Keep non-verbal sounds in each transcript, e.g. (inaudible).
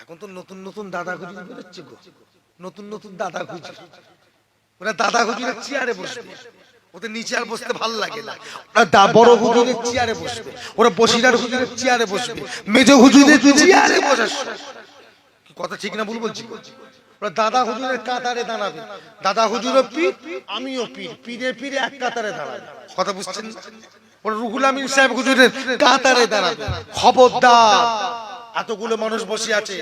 এখন তো নতুন নতুন দাদা খুঁজি বেরোচ্ছে গো। নতুন নতুন দাদা খুঁজি। ওরা দাদা হুজুরের চেয়ারে বসবে। ওদের নিচে আর বসতে ভালো লাগে না। ওরা দা বড় হুজুরের চেয়ারে বসবে। ওরা বসিরার হুজুরের চেয়ারে বসবে। মেজ হুজুরের চেয়ারে বসার কি কথা ঠিক না ভুল বলছি? ওরা দাদা হুজুরের কাতারে দাঁড়াবে। দাদা হুজুরও পীর, আমিও পীর। পীরে পীরে এক কাতারে দাঁড়াবে। কথা বুঝছেন? ওরা রুহুল আমিন সাহেব হুজুরের কাতারে দাঁড়াবে। খবরদার। এতগুলো মানুষ বসে আছে।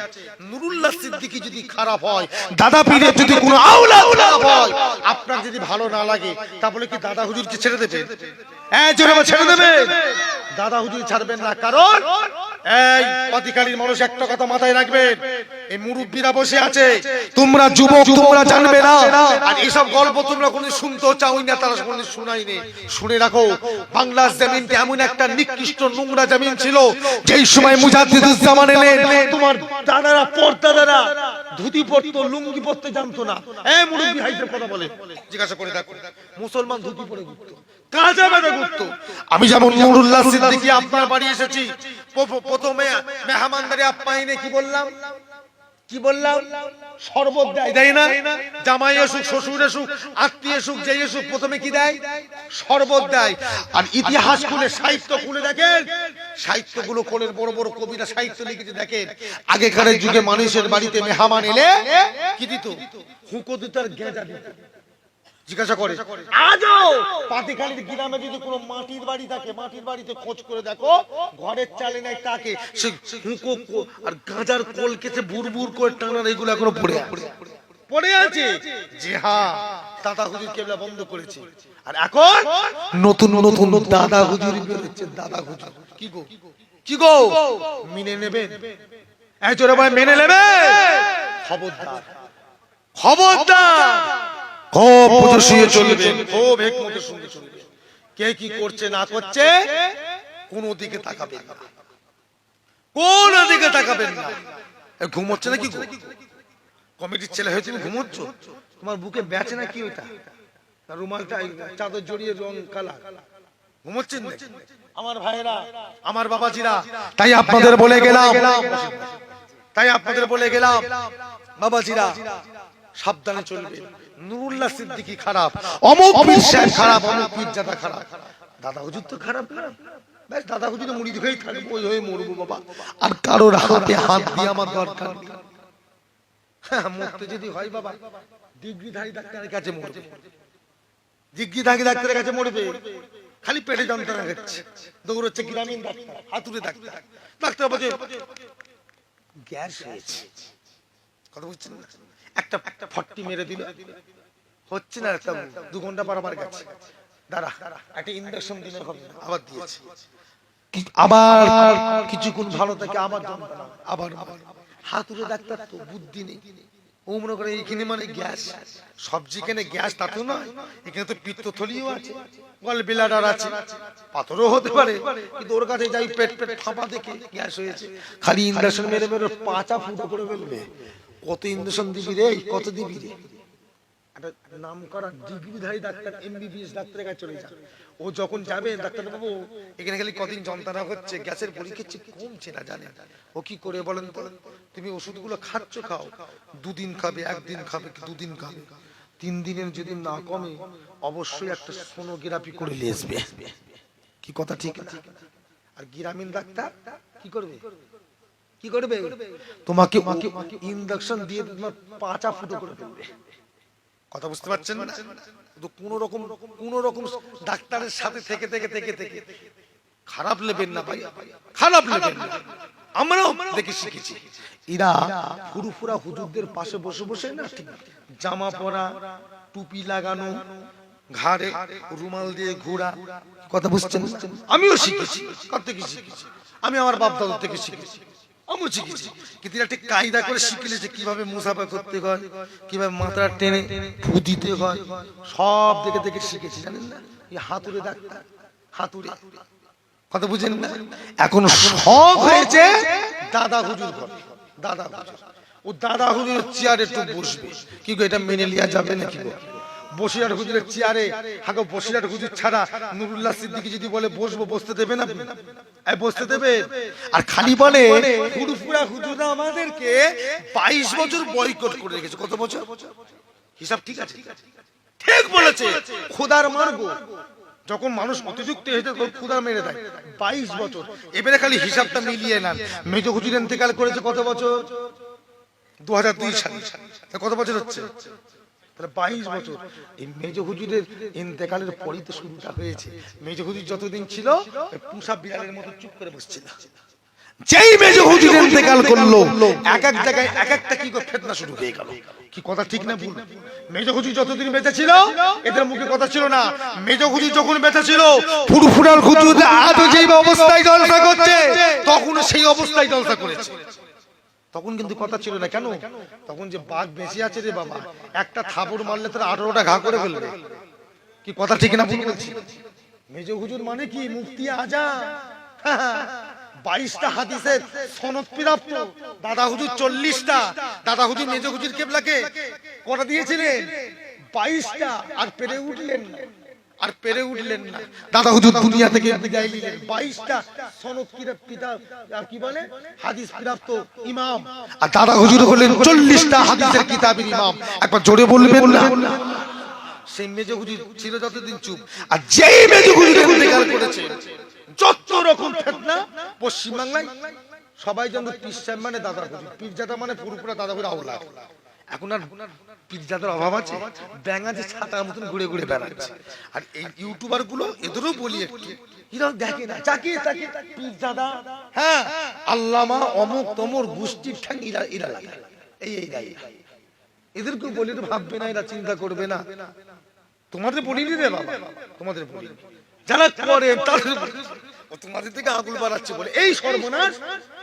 নুরুল্লাহ সিদ্দিকি যদি খারাপ হয় দাদা পীরের যদি কোনো আওলা খারাপ হয় আপনার যদি ভালো না লাগে তাহলে কি দাদা হুজুরকে ছেড়ে দেবেন? হ্যাঁ জোরে ছেড়ে দেবেন। দাদা হুজুর ছাড়বেন না কারণ এই পাতিকালীর মানুষ একটা কথা মাথায় রাখবেন এই মুরব্বীরা বসে আছে। তোমরা যুবক তোমরা জানবে না। আর এইসব গল্প তোমরা কোনো শুনতেও চাও না তারা কোনো শুনাই শুনে রাখো বাংলার জমিনটা এমন একটা নিকৃষ্ট নোংরা জমিন ছিল যেই সময় এলেন তোমার দাদারা পর্দাদারা ধুতি পরতো লুঙ্গি পরতে জানতো না। এ মুরব্বী হাইতে কথা বলে। জিজ্ঞাসা করে দেখো মুসলমান ধুতি পরে ঘুরতো। কাজা বেঁধে ঘুরতো আমি যেমন নুরুল্লাহ সিদ্দিকী আপনার বাড়ি এসেছি প্রথমে মেহমানদারি আপ্যায়নে কি বললাম? কি বললাম? শরবত দেয় দেয় না? জামাই এসুক শ্বশুর এসুক আত্মীয় এসুক এসুক প্রথমে কি দেয়? শরবত দেয় আর ইতিহাস খুলে সাহিত্য খুলে দেখেন। সাহিত্যগুলো কোলের বড় বড় কবিরা সাহিত্য লিখেছে দেখেন। আগেকারের যুগে মানুষের বাড়িতে মেহমান এলে কি দিত? হুঁকো দিত আর গেঁজা দিত। জিজ্ঞাসা করে। আজও! পাতিখালির গ্রামে যদি কোনো মাটির বাড়ি থাকে মাটির বাড়িতে খোঁজ করে দেখো ঘরের চালে নাই তাকে সে হুঁকো আর গাঁজার কোল কেটে বুড়বুড় করে টানার এগুলো এখনও পড়ে আছে। পড়ে আছে? জি হ্যাঁ দাদা হুজুর কেবলা বন্ধ করেছে। আর এখন? নতুন নতুন দাদা হুজুর বেরোচ্ছে দাদা হুজুর। কি গো? কি গো? মেনে নেবেন এই চোরে ভাই মেনে নেবে? খবরদার। খবরদার! খুব বুঝে শুয়ে চলবেন খুব হেকমতে শুনে চলবেন কে কি করছে না করছে কোন দিকে তাকাবেন না। কোন দিকে তাকাবেন না। এ, ঘুমোচ্ছে নাকি গো? কমিটির ছেলে হয়েছে তুমি ঘুমোচ্ছ? তোমার বুকে বেচে না কি ওইটা? রুমালটা চাদর জড়িয়ে রং কালা ঘুমোচ্ছেন আমার ভাইরা আমার বাবাজিরা তাই আপনাদের বলে গেলাম। তাই আপনাদের বলে গেলাম। বাবাজিরা সাবধানে চলবে নুরুল্লাহ সিদ্দিকী খারাপ অমুক সাহেব খারাপ অমুক পীরজাদা খারাপ। দাদা হুজুর তো খারাপ না ব্যাস দাদা হুজুর মুড়ি ধুয়েই থাকব ওই হয়ে মরবো বাবা। আর কারোর হাতে হাত দিয়ে আমার দরকার। নেই হ্যাঁ, মরতে যদি হয় বাবা ডিগ্রিধারী ডাক্তারের কাছে মরবে। ডিগ্রিধারী ডাক্তারের কাছে মরবে। খালি পেটে যন্ত্রণা হচ্ছে। দৌড়চ্ছে গ্রামীণ ডাক্তার হাতুড়ে ডাক্তার। ডাক্তার বলছে গ্যাস হয়েছে। কথা বুঝছেন না? একটা ফট্টি মেরে দিল। হচ্ছে না একটা দু ঘণ্টা পর আবার গেছে। দাঁড়া, একটা ইঞ্জেকশন দিলে হবে। আবার দিয়েছে। আবার কিছুক্ষণ ভালো থাকে আবার আবার আবার হাতুড়ে ডাক্তার তো, বুদ্ধি নেই। ও করে এইখানে মানে গ্যাস। সবজি কেনে গ্যাস তা তো নয়। এখানে তো পিত্তথলিও আছে। গল বিলাডার আছে। পাথরও হতে পারে। কিন্তু ওর কাছে যাই পেট পেট ফাঁপা দেখে গ্যাস হয়েছে। খালি ইঞ্জেকশন মেরে মেরে পাঁচা ফুটো করে ফেলবে। কত ইঞ্জেকশন দিবি রে, কত দিবি রে? নাম করা ডিগ্রিধারী ডাক্তার এমবিবিএস ডাক্তারের কাছে চলে যান ও যখন যাবে, ডাক্তার বাবু, এখানে খালি কদিন যন্ত্রণা হচ্ছে, গ্যাসের পরীক্ষা চেয়ে কমছে না জানেন ও কি করে বলেন তো? তুমি ওষুধগুলো খাচ্ছ, খাও। দুদিন খাবে, একদিন খাবে দুদিন খাবে? তিন দিনের যদি না কমে, অবশ্যই একটা সোনোগ্রাফি করে নিয়ে আসবে। কি কথা, ঠিক আর গ্রামীণ ডাক্তার কি করবে? কি করবে? তোমাকে ইনজেকশন দিয়ে তোমার পাঁচা ফুটো করে দেবে কথা বুঝতে পারছেন? না তো কোন রকম কোন রকম ডাক্তারের সাথে থেকে থেকে থেকে থেকে। খারাপ নেবেন না ভাই খারাপ নেবেন না। আমরাও দেখে শিখেছি। এরা ফুরুফুরা হুজুরদের পাশে বসে বসে না ঠিক জামা পরা টুপি লাগানো ঘাড়ে রুমাল দিয়ে ঘোরা। কথা বুঝছেন? আমিও শিখেছি। কত থেকে শিখেছি? আমি আমার বাপ দাদুর থেকে শিখেছি। কিন্তু ঠিক কায়দা করে করতে হয় মাথা টেনে দিতে হয়, সব দেখে দেখে শিখেছি না? হাতুড়ে ডাক্তার, হাতুড়ে। কথা বুঝেন এখন হয়েছে দাদা হুজুর দাদা ও দাদা হুজুর চেয়ারে একটু বসবে। কি এটা মেনে লিয়া যাবে নাকি বসিরাট হুজুরের চেয়ারে, হাগো বসিরাট হুজুর ছাড়া নুরুল্লাহ সিদ্দিকী যদি বলে বসবো, বসতে দেবে না? বসতে দেবে? আর খালি বলে ফুরফুরা হুজুরা আমাদেরকে বাইশ বছর বয়কট করে রেখেছে। কত বছর? হিসাব ঠিক আছে? ঠিক বলেছে। খোদার মার্গ। যখন মানুষ অতিযুক্ত হয়েছে, তখন ক্ষুদা মেরে দেয়। বাইশ বছর। এবারে খালি হিসাবটা মিলিয়ে নেন। মেজ হুজুর ইন্তেকাল করেছে কত বছর? দু হাজার দুই সালে। কত বছর হচ্ছে? তাহলে বাইশ বছর। এই মেজ হুজুরের ইন্তেকালের পরই তো শুরুটা হয়েছে। মেজ হুজুর যতদিন ছিল পুষা বিড়ালের মতো চুপ করে বসছিল। যেই মেজ হুজুর ইন্তেকাল করল এক এক জায়গায় এক একটা কি করে ফেতনা শুরু হয়ে গেল? কি কথা ঠিক না ভুল? মেজ হুজুর যতদিন বেঁচে ছিল এদের মুখে কথা ছিল না। মেজ হুজুর যখন বেঁচে ছিল ফুরফুরার হুজুর আজও যেই অবস্থায় জলসা করছে তখন সেই অবস্থায় জলসা করেছে। তখন কিন্তু কথা ছিল না কেন? তখন যে বাঘ বেঁচে আছে রে বাবা একটা থাবড় মারলে তোর আঠারোটা ঘা করে ফেলবে। কি কথা ঠিক না ভুল বলছি? মেজ হুজুর মানে কি? মুক্তি আজা। (laughs) বাইশটা হাদিসের সনদ প্রাপ্ত। দাদা হুজুর চল্লিশটা। দাদা হুজুর মেজ হুজুর কেবলাকে। কটা দিয়েছিলেন? বাইশটা। আর পেরে উঠলেন না। আর পেরে উঠলেন না। দাদা হুজুর দুনিয়া থেকে বিদায় নিলেন বাইশটা সনদ পিতা আর কি বলে? হাদিস প্রাপ্ত ইমাম। আর দাদা হুজুর হলেন চল্লিশটা হাদিসের কিতাবের ইমাম। একবার জোরে বলবেন না। সেই মেজে হুজুর ছিল যতদিন চুপ। আর যেই মেজে হুজুর ইন্তেকাল করেছে যত রকম ফেতনা পশ্চিমবাংলায় সবাই যেন পিসার মানে দাদা হুজুর। পিজ্জাটা মানে পুরোপুরা দাদা হুজুর আওলা এখন আর পিজ্জাদের অভাব আছে, ব্যাঙ আছে, ছাতার মতন ঘুরে ঘুরে বেড়াচ্ছে। আর এই ইউটিউবারগুলো এদেরও বলি একটু, এরা দেখে না হ্যাঁ আল্লামা ঠ্যাং এই এই ভাববে না, এরা চিন্তা করবে না। তোমাদের রে তোমাদের যারা করে তোমাদের থেকে আগুল বাড়াচ্ছে বলে। এই সর্বনাশ,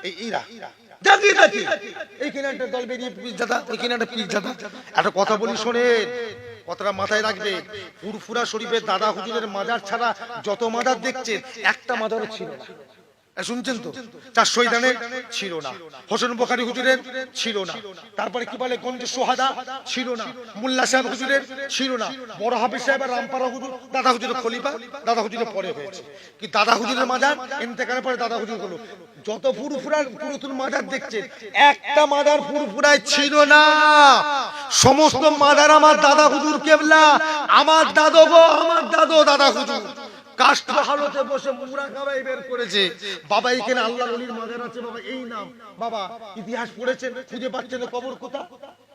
এই ইরা এইখানে একটা দল বেরিয়ে একটা একটা কথা মাথায় রাখবে। ফুরফুরা শরীফের দাদা হুজুরের মাজার ছাড়া যত মাজার দেখছেন, একটা মাজারও ছিল না। শুনছেন তো? চার শহীদানের ছিল না হোসেন বোখারি হুজুরের ছিল না তারপরে কি বলে? গঞ্জ সোহাদা ছিল না মোল্লা সাহেব হুজুরের ছিল না বড় হাফিজ সাহেব আর রামপাড়া হুজুর। দাদা হুজুরের খলিফা, দাদা হুজুরের পরে হয়েছে। কি দাদা হুজুরের মাজার? ইন্তেকালের পরে দাদা হুজুর হলো। যত ফুরফুরার পুরাতন মাজার দেখছেন, একটা মাজার ফুরফুরায় ছিল না। সমস্ত মাদার আমার দাদা হুজুর কেবলা। আমার দাদো গো, আমার দাদো দাদা হুজুর। কাষ্ট হালতে বসে মুরা কাবাই বের করেছে। বাবা, এখানে আল্লাহ নলির মাজার আছে। বাবা, এই নাম। বাবা, ইতিহাস পড়েছেন, খুঁজে পাচ্ছেন কবর কোথা?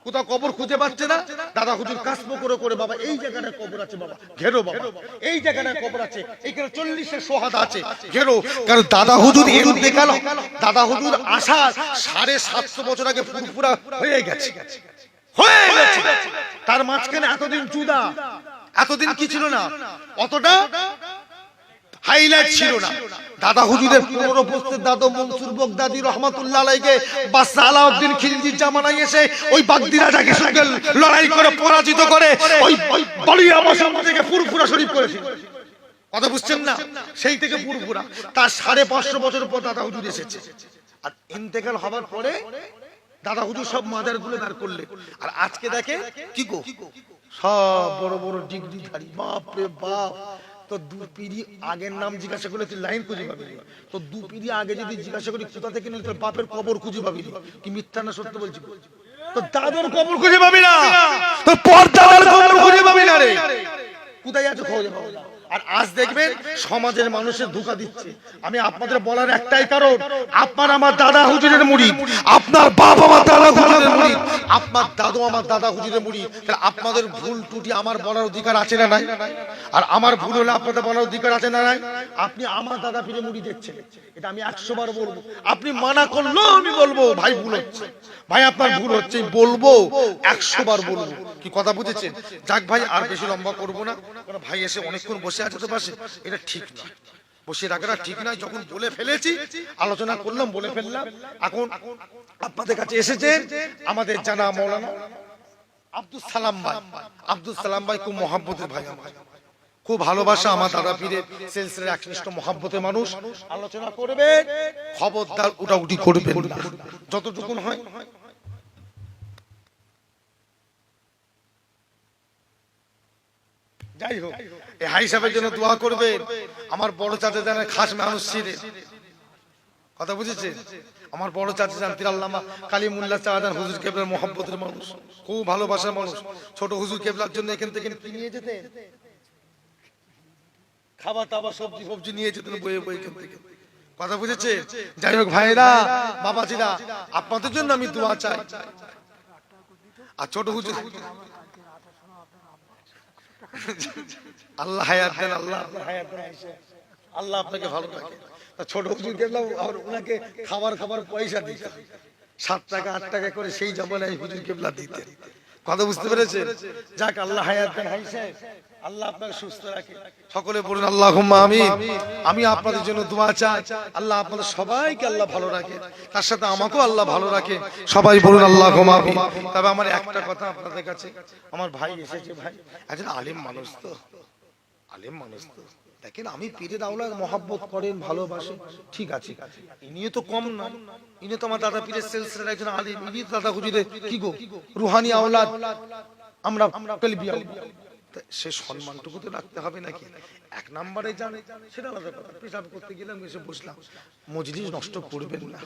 কোথাও কবর খুঁজে পাচ্ছে না। দাদা হুজুর কাশ্ম করে করে বাবা, এই জায়গাটায় কবর আছে বাবা। ঘেরো বাবা। এই জায়গাটায় কবর আছে। এইখানে চল্লিশের সোহাদ আছে। ঘেরো। কারণ দাদা হুজুর এর দেখাল। দাদা হুজুর আসা সাড়ে সাতশো বছর আগে ফুরফুরা হয়ে গেছে। হয়ে গেছে। তার মাঝখানে এতদিন চুদা। এতদিন কি ছিল না? অতটা হাইলাইট ছিল না। দাদা হুজুরের পুরো উপস্থিত দাদু মনসুর বগদাদি রহমাতুল্লাহ আলাইকে বাদশা আলাউদ্দিন খিলজির জামানায় এসে ওই বাগদি রাজাকে সঙ্গে লড়াই করে পরাজিত করে ওই বলিয়া মশাম থেকে পুরপুরা শরীফ করেছিল। কথা বুঝছেন না? সেই থেকে পুরপুরা। তার সাড়ে পাঁচশো বছর পর দাদা হুজুর এসেছে। আর ইন্তেকাল হবার পরে দাদা হুজুর সব মাদারগুলো দাঁড় করলে আর আজকে দেখে কি গো? সব বড় বড় ডিগ্রি ধারী বাপ রে বাপ। তো দু পিড়ি আগের নাম জিজ্ঞাসা করলে তুই লাইন খুঁজে পাবি। তো দু পিড়ি আগে যদি জিজ্ঞাসা করি, কোথা থেকে নিলে তোর বাপের কবর খুঁজে পাবি। কি মিথ্যা না সত্য বলছি তো দাদুর কবর খুঁজে পাবি না তোর পর্দার কবর খুঁজে পাবি না রে কোথায় আছে খোঁজে পাবো না। আর আজ দেখবেন সমাজের মানুষের ধোকা দিচ্ছে। আমি আপনাদের বলার একটাই কারণ, আপনার আমার দাদা হুজুরের মুড়ি, আপনার বাপ আমার দাদা হুজুরের মুড়ি, আপনার দাদু আমার দাদা হুজুরের মুড়ি। তাহলে আপনাদের ভুল টুটি আমার বলার অধিকার আছে না নাই? আর আমার ভুল হলে আপনাদের বলার অধিকার আছে না নাই? আপনি আমার দাদা ফিরে মুড়ি দেখছেন। এটা আমি একশো বার বলব। আপনি মানা করলেও আমি বলব, ভাই, ভুল হচ্ছে। ভাই, আপনার ভুল হচ্ছে বলব একশো বার বলব। কি কথা বুঝেছেন? যাক ভাই, আর বেশি লম্বা করব না। ভাই এসে অনেকক্ষণ বসে আছে তো পাশে। এটা ঠিক না। বসে রাখাটা ঠিক নয়। যখন বলে ফেলেছি, আলোচনা করলাম, বলে ফেললাম। এখন আপনাদের কাছে এসেছে আমাদের জানা মৌলানা আব্দুল সালাম ভাই। আব্দুল সালাম ভাই খুব মহাব্বতের ভাই আমার খুব ভালোবাসা আমার দাদা পীরের সেলসের একনিষ্ঠ মহাব্বতের মানুষ। আলোচনা করবে খবরদার উটাউটি করবেন না। যতটুকুন হয় যাই হোক, এই হাই সাহেবের জন্য দোয়া করবেন। আমার বড় চাচা জানে খাস মানুষ ছিলেন। কথা বুঝেছে আমার বড় চাচা জান তিরাল্লামা কালিমুল্লাহ চাহাদান হুজুর কেবলার মোহাম্মতের মানুষ। খুব ভালোবাসার মানুষ। ছোট হুজুর কেবলার জন্য এখান থেকে নিয়ে যেতেন? খাবার টাবার সবজি, ফবজি নিয়ে যেতেন বয়ে বয়ে এখান থেকে। কথা বুঝেছে যাই হোক ভাইরা বাবাজিরা, আপনাদের জন্য আমি দোয়া চাই। আর ছোট হুজুর আল্লাহ হায়াত দেন আল্লাহ আপনার হায়াত দেন আল্লাহ আপনাকে ভালো রাখে। তা ছোট হুজুর গেলাম আর ওনাকে খাবার খাবার পয়সা দিতে সাত টাকা আট টাকা করে সেই জমানায় হুজুর কেবলা দিতে কথা বুঝতে পেরেছে যাক আল্লাহ হায়াত দেন হাই সাহেব। আল্লাহ আপনাকে সুস্থ রাখে। সকলে বলুন আল্লাহ আমি আমি আপনাদের জন্য দোয়া চাই। আল্লাহ আপনাদের সবাইকে আল্লাহ ভালো রাখে। তার সাথে আমাকেও আল্লাহ ভালো রাখে। সবাই বলুন আল্লাহ আমি তবে আমার একটা কথা আপনাদের কাছে। আমার ভাই এসেছে ভাই। একজন আলিম মানুষ তো। আলেম মানুষ তো। দেখেন আমি পীরের আওলাদ মহাব্বত করেন ভালোবাসেন ঠিক আছে। ইনিও তো কম না। ইনি তো আমার দাদা পীরের সিলসিলার একজন আলিম। ইনি দাদা হুজুরের কি গো? রুহানি আওলাদ। আমরা আওলাদ। সে সম্মানটুকু তো রাখতে হবে নাকি? এক নম্বরে জানে সেটা আলাদা কথা। পেশাব করতে গেলাম এসে বসলাম। মজলিস নষ্ট করবেন না।